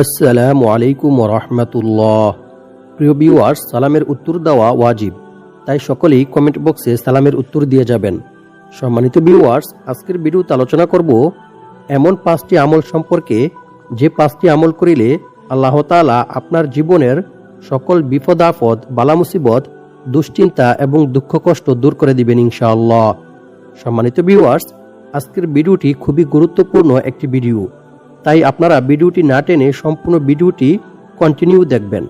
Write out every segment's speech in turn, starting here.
আসসালামু আলাইকুম রহমতুল্লাহ। প্রিয় ভিউয়ার্স সালামের উত্তর দেওয়া ওয়াজিব। তাই সকলেই কমেন্ট বক্সে সালামের উত্তর দিয়ে যাবেন। সম্মানিত ভিউয়ার্স আজকের ভিডিওতে আলোচনা করব এমন পাঁচটি আমল সম্পর্কে যে পাঁচটি আমল করিলে আল্লাহ তাআলা আপনার জীবনের সকল বিপদ, আপদ, বালা মুসিবত, দুশ্চিন্তা এবং দুঃখ কষ্ট দূর করে দিবেন ইনশাআল্লাহ। সম্মানিত ভিউয়ার্স আজকের ভিডিওটি খুবই গুরুত্বপূর্ণ একটি ভিডিও। তাই আপনারা ভিডিওটি না টেনে সম্পূর্ণ ভিডিওটি কন্টিনিউ দেখবেন।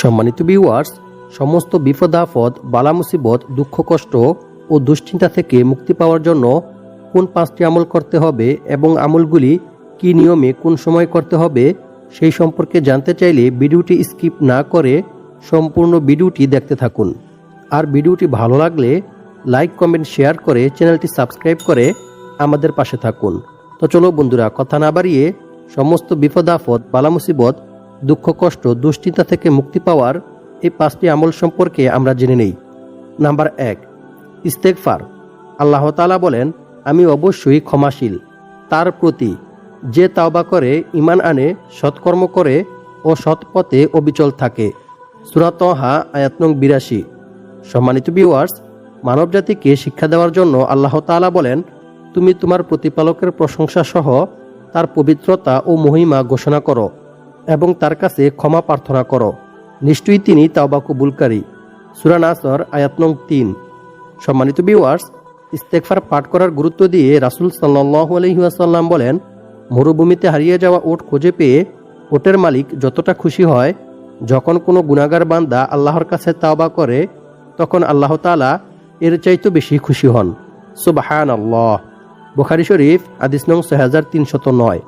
সম্মানিত ভিউয়ার্স সমস্ত বিপদ আপদ বালা মুসিবত দুঃখ কষ্ট ও দুশ্চিন্তা থেকে মুক্তি পাওয়ার জন্য কোন পাঁচটি আমল করতে হবে এবং আমলগুলি কি নিয়মে কোন সময় করতে হবে সেই সম্পর্কে জানতে চাইলে ভিডিওটি স্কিপ না করে সম্পূর্ণ ভিডিওটি দেখতে থাকুন। আর ভিডিওটি ভালো লাগলে লাইক কমেন্ট শেয়ার করে চ্যানেলটি সাবস্ক্রাইব করে আমাদের পাশে থাকুন। তো চলো বন্ধুরা, কথা না বাড়িয়ে সমস্ত বিপদ, আপদ বালা মুসিবত দুঃখ, কষ্ট, দুশ্চিন্তা থেকে মুক্তি পাওয়ার এই পাঁচটি আমল সম্পর্কে আমরা জেনে নেই। নাম্বার এক ইস্তেকফার আল্লাহ তাআলা বলেন, আমি অবশ্যই ক্ষমাশীল। তার প্রতি যে তাওবা করে ইমান আনে, সৎকর্ম করে ও সৎপথে অবিচল থাকে। সুরাতহা আয়াত নং বিরাশি। সম্মানিত ভিউয়ার্স মানবজাতিকে শিক্ষা দেওয়ার জন্য আল্লাহ তাআলা বলেন তুমি তোমার প্রতিপালকের প্রশংসা সহ তার পবিত্রতা ও মহিমা ঘোষণা করো এবং তার কাছে ক্ষমা প্রার্থনা করো। নিশ্চয়ই তিনি তাওবা কবুলকারী। সুরা নাসর, আয়াত নং তিন। সম্মানিত ভিউয়ার্স ইস্তেকফার পাঠ করার গুরুত্ব দিয়ে রাসুল সাল্লাহ আলহিহাসাল্লাম বলেন, মরুভূমিতে হারিয়ে যাওয়া ওট খুঁজে পেয়ে ওটের মালিক যতটা খুশি হয়, যখন কোনো গুণাগার বান্দা আল্লাহর কাছে তাওবা করে, তখন আল্লাহ তাআলা এর চাইতে বেশি খুশি হন। সুবাহান আল্লাহ বুখারি শরীফ, হাদিস নং ছয় হাজার তিনশত নয়।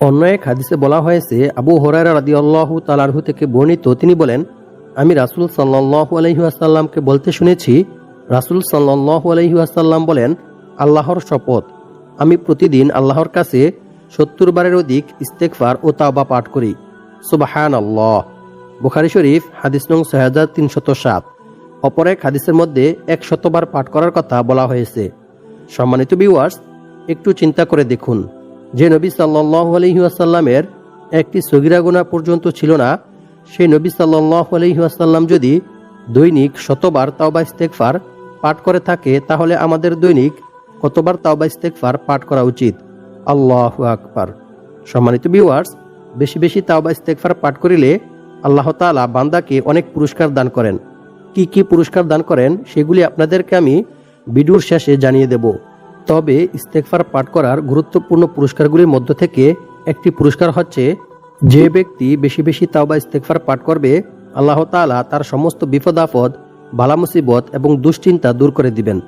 অন্য এক হাদিসে বলা হয়েছে, আবু হরারা রাদি আল্লাহ তালারহু থেকে বর্ণিত, তিনি বলেন, আমি রাসুল সাল্লাহু আলহিহাসাল্লামকে বলতে শুনেছি, রাসুল সাল্লাহু আলহিহাসাল্লাম বলেন, আল্লাহর শপথ। আমি প্রতিদিন আল্লাহর কাছে সত্তর বারের অধিক ইস্তেকফার ও তাওবা পাঠ করি। সুবাহান আল্লাহ বুখারি শরীফ, হাদিস নং ছয় হাজার তিনশত সাত। অপর এক হাদিসের মধ্যে এক শতবার পাঠ করার কথা বলা হয়েছে। সম্মানিত ভিউয়ার্স একটু চিন্তা করে দেখুন। যে নবী সাল্লাহ আলহিহাসাল্লামের একটি সগিরা গুণা পর্যন্ত ছিল না, সেই নবী সাল্লাহ আলহিহাসাল্লাম যদি দৈনিক শতবার তাওবা ইস্তেকফার পাঠ করে থাকে, তাহলে আমাদের দৈনিক কতবার তাওবা ইস্তেকফার পাঠ করা উচিত? আল্লাহ আকবার। সম্মানিত ভিউয়ার্স বেশি বেশি তাওবা ইস্তেকফার পাঠ করিলে আল্লাহ তাআলা বান্দাকে অনেক পুরস্কার দান করেন। কি কি পুরস্কার দান করেন, সেগুলি আপনাদেরকে আমি ভিডিওর শেষে জানিয়ে দেব। তবে ইস্তেকফার পাঠ করার গুরুত্বপূর্ণ পুরস্কারগুলির মধ্য থেকে একটি পুরস্কার হচ্ছে, যে ব্যক্তি বেশি বেশি তাওবা ইস্তেকফার পাঠ করবে, আল্লাহ তাআলা তার সমস্ত বিপদ আপদ, বালা মুসিবত এবং দুশ্চিন্তা দূর করে দিবেন।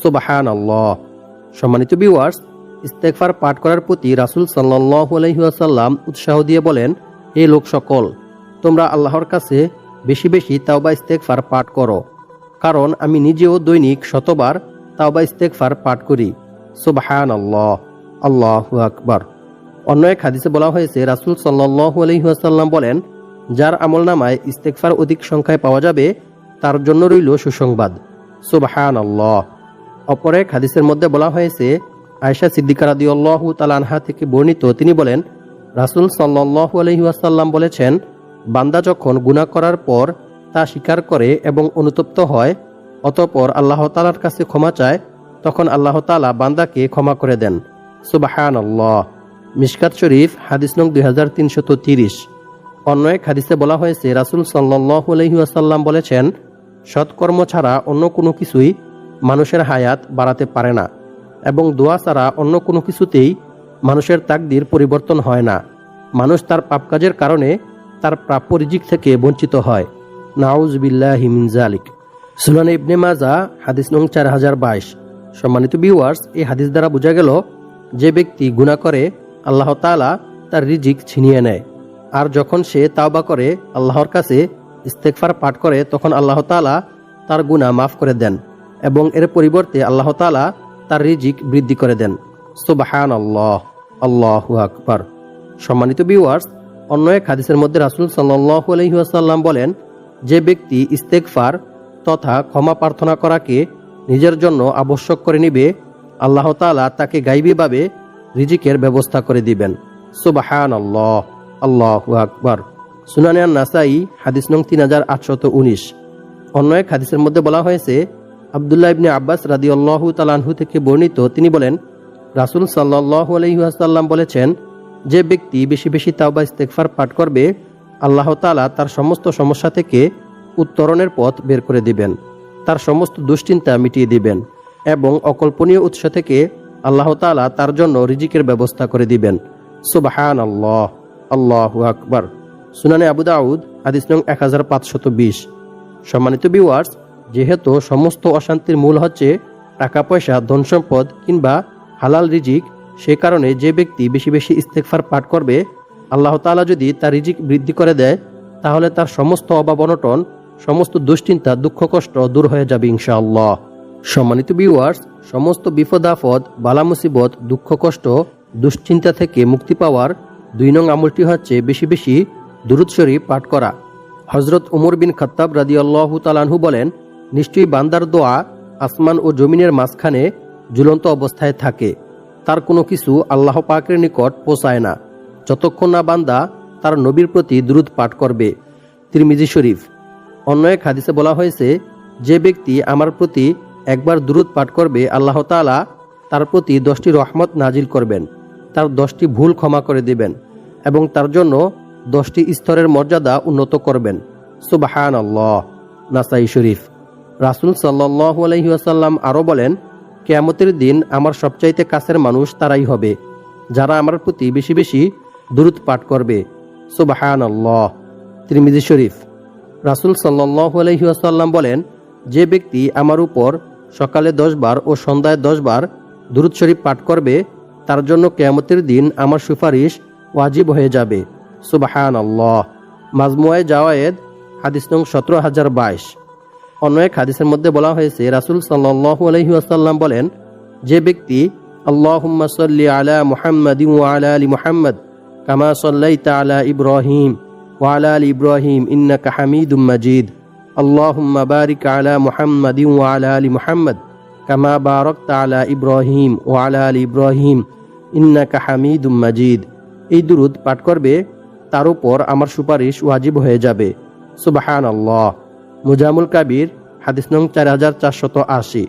সুবাহান সম্মানিত ভিউয়ার্স ইস্তেকফার পাঠ করার প্রতি রাসুল সাল্লাহ আলহিহাসাল্লাম উৎসাহ দিয়ে বলেন, এ লোক সকল, তোমরা আল্লাহর কাছে বেশি বেশি তাওবা ইস্তেকফার পাঠ করো। কারণ আমি নিজেও দৈনিক শতবার তাওবা ইস্তেকফার পাঠ করি। সুবাহান আল্লাহ আল্লাহ আকবার। অন্য এক হাদিসে বলা হয়েছে, রাসুল সাল্লাহ আলহিহাসাল্লাম বলেন, যার আমল নামায় ইস্তেকফার অধিক সংখ্যায় পাওয়া যাবে, তার জন্য রইল সুসংবাদ। সুবাহান আল্লাহ অপর এক হাদিসের মধ্যে বলা হয়েছে আয়সা সিদ্দিকা রাদি আল্লাহ তালানহা থেকে বর্ণিত, তিনি বলেন, রাসুল সাল্লাহ আলহিহাসাল্লাম বলেছেন, বান্দা যখন গুণা করার পর তা স্বীকার করে এবং অনুতপ্ত হয়, অতপর আল্লাহ তালার কাছে ক্ষমা চায় তখন আল্লাহ তালা বান্দাকে ক্ষমা করে দেন। সুবাহান আল্লাহ মিশকাত শরীফ, হাদিস নং দুই হাজার তিনশত তিরিশ অন্য এক হাদিসে বলা হয়েছে, রাসুল সাল্লাহ আলহিহাসাল্লাম বলেছেন, সৎকর্ম ছাড়া অন্য কোনো কিছুই মানুষের হায়াত বাড়াতে পারে না এবং দোয়া ছাড়া অন্য কোনো কিছুতেই মানুষের তাকদির পরিবর্তন হয় না। মানুষ তার পাপ কাজের কারণে তার প্রাপ্য রিজিক থেকে বঞ্চিত হয়। নাউজ বিল্লাহ হিমিনজালিক সুনান ইবনে মাজা হাদিস নং চার হাজার বাইশ। সম্মানিত ভিউয়ার্স এই হাদিস দ্বারা বোঝা গেল, যে ব্যক্তি গুণা করে, আল্লাহ তাআলা তার রিজিক ছিনিয়ে নেয়। আর যখন সে তাওবা করে, আল্লাহর কাছে ইস্তেকফার পাঠ করে, তখন আল্লাহ তাআলা তার গুণা মাফ করে দেন এবং এর পরিবর্তে আল্লাহ তাআলা তার রিজিক বৃদ্ধি করে দেন। সুবাহান আল্লাহ আল্লাহ আকবার। সম্মানিত ভিউয়ার্স অন্য এক হাদিসের মধ্যে রাসুল সাল্লাহ আলহিহাসাল্লাম বলেন, যে ব্যক্তি ইস্তেকফার তথা ক্ষমা প্রার্থনা করাকে নিজের জন্য আবশ্যক করে নিবে, আল্লাহ তাআলা তাকে গাইবীভাবে রিজিকের ব্যবস্থা করে দিবেন। সুবাহান আল্লাহ আল্লাহ আকবার। সুনানিয়ান নাসাই হাদিস নং তিন হাজার আটশত উনিশ। অন্য এক হাদিসের মধ্যে বলা হয়েছে, আবদুল্লাহ ইবনে আব্বাস রাদি আল্লাহ তালানহু থেকে বর্ণিত, তিনি বলেন, রাসুল সাল্লাহ আলহিহাসাল্লাম বলেছেন, যে ব্যক্তি বেশি বেশি তাওবা ইস্তেকফার পাঠ করবে, আল্লাহ তালা তার সমস্ত সমস্যা থেকে উত্তরণের পথ বের করে দিবেন। তার সমস্ত দুশ্চিন্তা মিটিয়ে দিবেন এবং অকল্পনীয় উৎস থেকে আল্লাহ তালা তার জন্য রিজিকের ব্যবস্থা করে দিবেন। সুবাহান আল্লাহ আল্লাহ আকবার। সুনানে আবু দাউদ, হাদিস নং এক হাজার পাঁচশত বিশ। সম্মানিত ভিউয়ার্স যেহেতু সমস্ত অশান্তির মূল হচ্ছে টাকা পয়সা, ধন সম্পদ কিংবা হালাল রিজিক, সে কারণে যে ব্যক্তি বেশি বেশি ইস্তেকফার পাঠ করবে, আল্লাহ তাআলা যদি তার রিজিক বৃদ্ধি করে দেয়, তাহলে তার সমস্ত অভাব অনটন সমস্ত দুশ্চিন্তা, দুঃখ, কষ্ট দূর হয়ে যাবে ইনশাআল্লাহ। সম্মানিত ভিউয়ার্স সমস্ত বিপদ, আপদ, বালা মুসিবত, দুঃখ, কষ্ট, দুশ্চিন্তা থেকে মুক্তি পাওয়ার দুই নং আমলটি হচ্ছে বেশি বেশি দুরুদ শরীফ পাঠ করা। হজরত উমর বিন খত্তাব রাদি আল্লাহ তালানহু বলেন, নিশ্চয়ই বান্দার দোয়া আসমান ও জমিনের মাঝখানে ঝুলন্ত অবস্থায় থাকে। তার কোনো কিছু আল্লাহ পাকের নিকট পোষায় না। যতক্ষণ না বান্দা তার নবীর প্রতি দ্রুত পাঠ করবে। তিরমিজি শরীফ। অন্য এক হাদিসে বলা হয়েছে, যে ব্যক্তি আমার প্রতি একবার দুরুদ পাঠ করবে, আল্লাহ তাআলা তার প্রতি দশটি রহমত নাজিল করবেন। তার দশটি ভুল ক্ষমা করে দেবেন এবং তার জন্য দশটি স্তরের মর্যাদা উন্নত করবেন। সুবাহান আল্লাহ নাসাই শরীফ। রাসুল সাল্লাহ আলহিহাসাল্লাম আরও বলেন, কেয়ামতের দিন আমার সবচাইতে কাছের মানুষ তারাই হবে, যারা আমার প্রতি বেশি বেশি দূরত পাঠ করবে। সুবাহান আল্লাহ ত্রিমিজি শরীফ। রাসুল সাল্লাহ আলহিহাসাল্লাম বলেন, যে ব্যক্তি আমার উপর সকালে দশ বার ও সন্ধ্যায় দশ বার দুরুদ শরীফ পাঠ করবে, তার জন্য কেয়ামতের দিন আমার সুপারিশ ওয়াজিব হয়ে যাবে। সুবাহান আল্লাহ মাজমুয়ায় জাওয়ায়েদ, হাদিস নং সতেরো হাজার বাইশ। অন্য এক হাদিসের মধ্যে বলা হয়েছে, রাসুল সাল্লাহু আলহি আসাল্লাম বলেন, যে ব্যক্তি আল্লাহুম্মা সাল্লি আলা মুহাম্মাদি ওয়ালা আলী মুহাম্মদ কামা সাল্লাইতা আলা ইব্রাহিম। ওয়ালা আলী ইব্রাহিম ইন্না হামিদুম মাজিদ। আল্লাহুম্মা বারিক আলা মুহাম্মাদি ওয়ালা আলী মুহাম্মদ। কামা বারাকতা আলা ইব্রাহিম ওয়ালা আলী ইব্রাহিম ইন্নাকা হামিদুম মাজিদ। এই দুরুদ পাঠ করবে, তার উপর আমার সুপারিশ ওয়াজিব হয়ে যাবে। সুবাহান আল্লাহ মুজামুল কাবির, হাদিস নং চার হাজার চারশত আশি।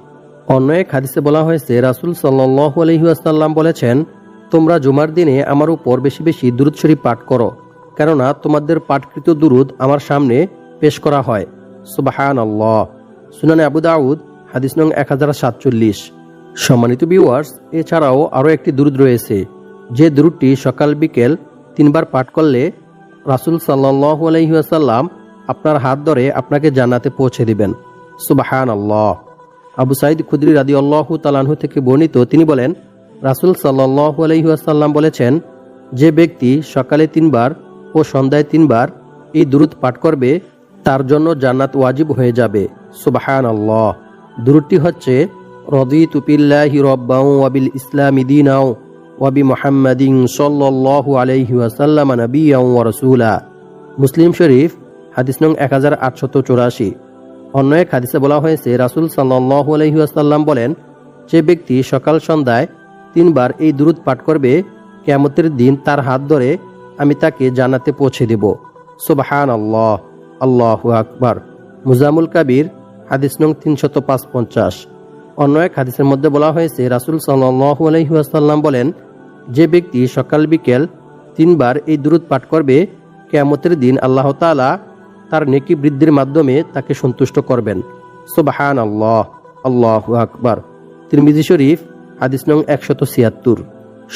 অন্য এক হাদিসে বলা হয়েছে, রাসুল সাল্লাহ আলহিহাসাল্লাম বলেছেন, তোমরা জুমার দিনে আমার উপর বেশি বেশি দুরুদ শরীফ পাঠ করো। কেননা তোমাদের পাঠকৃত দুরুদ আমার সামনে পেশ করা হয়। সুবাহান আল্লাহ সুনানে আবু দাউদ, হাদিস নং এক হাজার সাতচল্লিশ। সম্মানিত ভিউয়ার্স এছাড়াও আরও একটি দুরুদ রয়েছে। যে দুরুদটি সকাল বিকেল তিনবার পাঠ করলে রাসুল সাল্লাহ আলহিহাসাল্লাম আপনার হাত ধরে আপনাকে জান্নাতে পৌঁছে দিবেন। সুবাহান আল্লাহ আবু সাইদ খুদ্রি রাদি আল্লাহ তালাহু থেকে বর্ণিত, তিনি বলেন, রাসুল সাল্লাহ আলহিহাসাল্লাম বলেছেন, যে ব্যক্তি সকালে তিনবার ও সন্ধ্যায় তিনবার এই দুরুদ পাঠ করবে, তার জন্য জান্নাত ওয়াজিব হয়ে যাবে। সুবাহান আল্লাহ দুরুদটি হচ্ছে রদি তুপিল্লাহি রব্বাউ ওয়াবিল ইসলামি দিনাও ওয়াবি মোহাম্মদিন সাল্লাহ আলহি ওয়াসাল্লাম ওয়া রসুলা। মুসলিম শরীফ, হাদিস নং এক হাজার আটশত চৌরাশি। অন্য এক হাদিসে বলা হয়েছে, রাসুল সাল্লাহ আলহিহাসাল্লাম বলেন যে ব্যক্তি সকাল সন্ধ্যায় তিনবার এই দুরুদ পাঠ করবে কেমতের দিন তার হাত ধরে আমি তাকে জানাতে পৌঁছে দেব। সুবাহান আল্লাহ আল্লাহ আকবার। মুজামুল কাবির, হাদিস নং তিনশত পাঁচ পঞ্চাশ অন্য এক হাদিসের মধ্যে বলা হয়েছে, রাসুল সাল্লাহ আলহিহাসাল্লাম বলেন, যে ব্যক্তি সকাল বিকেল তিনবার এই দুরুদ পাঠ করবে, কেয়ামতের দিন আল্লাহ তালা তার নেকি বৃদ্ধির মাধ্যমে তাকে সন্তুষ্ট করবেন। সোবাহান আল্লাহ আল্লাহ আকবার। তিরমিজি শরীফ, হাদিস নং একশত ছিয়াত্তর।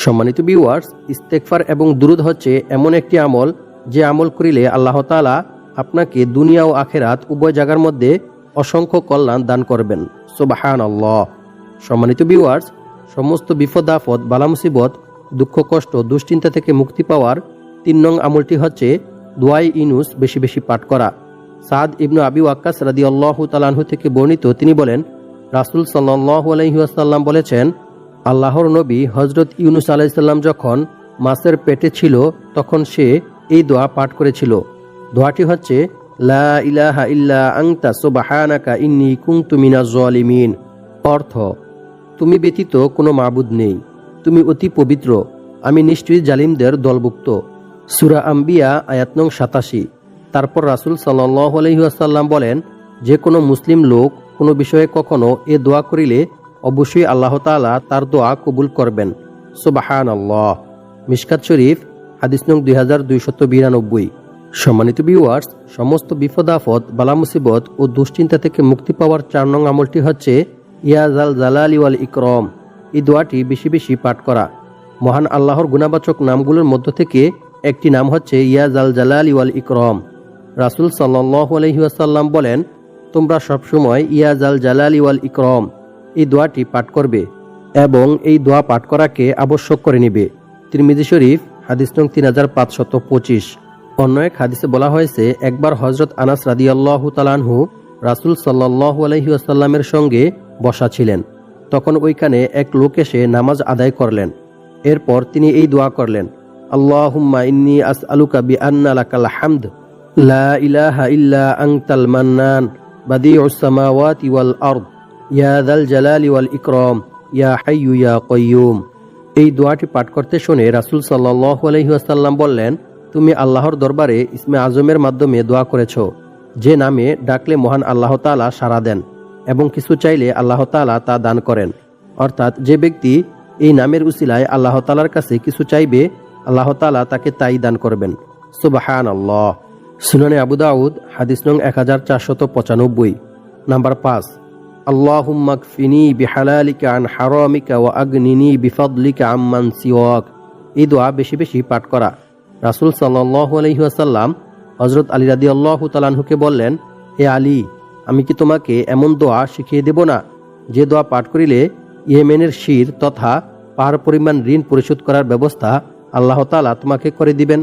সম্মানিত বিওয়ার্স ইস্তেকফার এবং দুরুদ হচ্ছে এমন একটি আমল যে আমল করিলে আল্লাহ তালা আপনাকে দুনিয়া ও আখেরাত উভয় জায়গার মধ্যে অসংখ্য কল্যাণ দান করবেন। সোবাহান আল্লাহ সম্মানিত বিওয়ার্স সমস্ত বিপদ আপদ, বালা মুসিবত, দুঃখ কষ্ট, দুশ্চিন্তা থেকে মুক্তি পাওয়ার তিন নং আমলটি হচ্ছে দোয়াই ইনুস বেশি বেশি পাঠ করা। সাদ ইবনু আবি ওয়াক্কাস রাদি আল্লাহ তালাহু থেকে বর্ণিত তিনি বলেন, রাসুল সাল্লাহ আলহিহাসাল্লাম বলেছেন আল্লাহর নবী হজরত ইউনুস আলাইসাল্লাম যখন মাছের পেটে ছিল, তখন সে এই দোয়া পাঠ করেছিল। দোয়াটি হচ্ছে, লা ইলাহা ইল্লা আংতা সোবাহানাকা ইন্নি কুংতু মিনা জলিমিন। অর্থ, তুমি ব্যতীত কোনো মাবুদ নেই। তুমি অতি পবিত্র। আমি নিশ্চয়ই জালিমদের দলভুক্ত। সুরা আম্বিয়া, আয়াত নং সাতাশি। তারপর রাসুল সাল্লাহ আলহিহাসাল্লাম বলেন, যে কোনো মুসলিম লোক কোনো বিষয়ে কখনো এ দোয়া করিলে অবশ্যই আল্লাহ তাআলা তার দোয়া কবুল করবেন। সোবাহান আল্লাহ মিশকাত শরীফ, হাদিস নং দুই হাজার দুইশত বিরানব্বই। সম্মানিত ভিউয়ার্স সমস্ত বিপদ আফত বালা মুসিবত ও দুশ্চিন্তা থেকে মুক্তি পাওয়ার চার নং আমলটি হচ্ছে ইয়াজাল জালালি ওয়াল ইকরম। এই দোয়াটি বেশি বেশি পাঠ করা। মহান আল্লাহর গুণাবাচক নামগুলোর মধ্য থেকে একটি নাম হচ্ছে ইয়াজাল জালালি ওয়াল ইকরম। রাসুল সাল্লাহ আলহিহাসাল্লাম বলেন, তোমরা সবসময় ইয়াজাল জালালি ওয়াল ইকরম এই দোয়াটি পাঠ করবে এবং এই দোয়া পাঠ করাকে আবশ্যক করে নিবে। তিরমিজি শরীফ, হাদিস নং তিন হাজার পাঁচশত পঁচিশ। অন্য এক হাদিসে বলা হয়েছে, একবার হজরত আনাস রাদিয়াল্লাহ তালানহু রাসুল সাল্লাহ আলহিউসাল্লামের সঙ্গে বসা ছিলেন। তখন ওইখানে এক লোক এসে নামাজ আদায় করলেন। এরপর তিনি এই দোয়া করলেন হামদ, লা ইল্লা আনতাল মান্নান, বাদিউস সামাওয়াতি ওয়াল আরদ। ইয়া দাল জালালি ওয়াল ইকরাম, ইয়া হাইয়ু ইয়া কয়্যুম এই দোয়াটি পাঠ করতে শুনে রাসুল সাল্লাহ আলহিহাসাল্লাম বললেন, তুমি আল্লাহর দরবারে ইসমে আজমের মাধ্যমে দোয়া করেছ। যে নামে ডাকলে মহান আল্লাহ তালা সাড়া দেন এবং কিছু চাইলে আল্লাহ তালা তা দান করেন। অর্থাৎ যে ব্যক্তি এই নামের উসিলায় আল্লাহ তালার কাছে কিছু চাইবে, আল্লাহ তালা তাকে তাই দান করবেন। সুবাহান আল্লাহ সুনানে আবু দাউদ, হাদিস নং এক হাজার চারশত পঁচানব্বই। নাম্বার পাঁচ اللهم اكفني بحلالك عن حرامك واغنني بفضلك عمن سواك এই দোয়া বেশি বেশি পাঠ করা রাসূল সাল্লাল্লাহু আলাইহি ওয়াসাল্লাম হযরত আলী রাদিয়াল্লাহু তাআলাকে বললেন হে আলী আমি কি তোমাকে এমন দোয়া শিখিয়ে দেব না যে দোয়া পাঠ করিলে ইয়েমেনের শির তথা পাহাড় পরিমাণ ঋণ পরিশোধ করার ব্যবস্থা আল্লাহ তাআলা তোমাকে করে দিবেন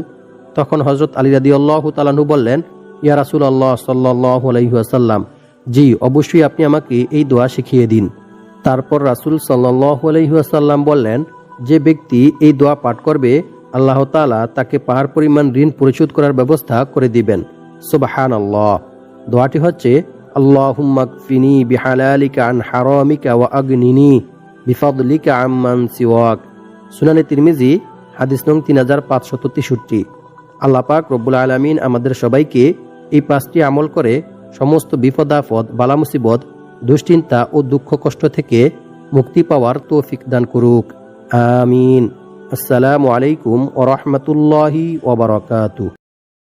তখন হযরত আলী রাদিয়াল্লাহু তাআলাহু বললেন ইয়া রাসূলুল্লাহ সাল্লাল্লাহু আলাইহি ওয়াসাল্লাম জি, অবশ্যই আপনি আমাকে এই দোয়া শিখিয়ে দিন। তারপর রাসুল সাল্লাসাল্লাম বললেন, যে ব্যক্তি এই দোয়া পাঠ করবে, আল্লাহ তালা তাকে পাহাড় পরিমাণ ঋণ পরিশোধ করার ব্যবস্থা করে দিবেন। সুবাহান আল্লাহ দোয়াটি হচ্ছে বিফাদলিকা হাদিস নং তিন হাজার পাঁচশত তেষট্টি। আল্লাহ পাক রব্বুল আলমিন আমাদের সবাইকে এই পাঁচটি আমল করে সমস্ত বিপদাফদ বালামুসিবত, দুশ্চিন্তা ও দুঃখ কষ্ট থেকে মুক্তি পাওয়ার তৌফিক দান করুক। আমিন। আসসালামু আলাইকুম ওরহমতুল্লাহি ওবরাকাতু